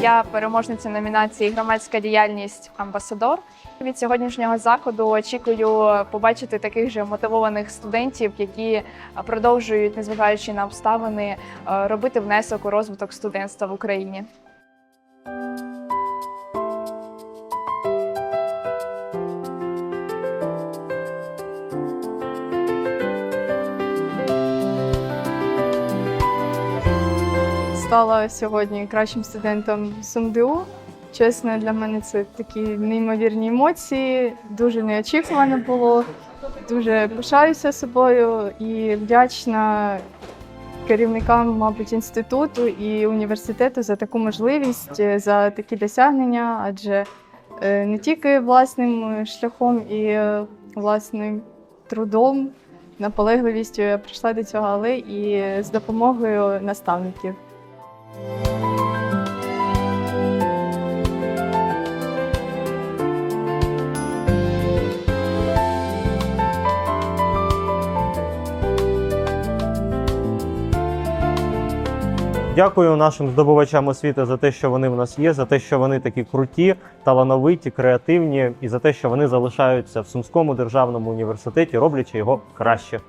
Я переможниця номінації Громадська діяльність амбасадор. Від сьогоднішнього заходу очікую побачити таких же мотивованих студентів, які продовжують, незважаючи на обставини, е, робити внесок у розвиток студентства в Україні. Стала сьогодні кращим студентом СумДУ. Чесно, для мене це такі неймовірні емоції. Дуже неочікувано було. Дуже пишаюся собою і вдячна керівникам, мабуть, інституту і університету за таку можливість, е, за такі досягнення, адже е, не тільки власним шляхом і е, власним трудом, наполегливістю я прийшла до цього, але і з допомогою наставників. Дякую нашим здобувачам освіти за те, що вони в нас є, за те, що вони такі круті, талановиті, креативні, і за те, що вони залишаються в Сумському державному університеті, роблячи його краще.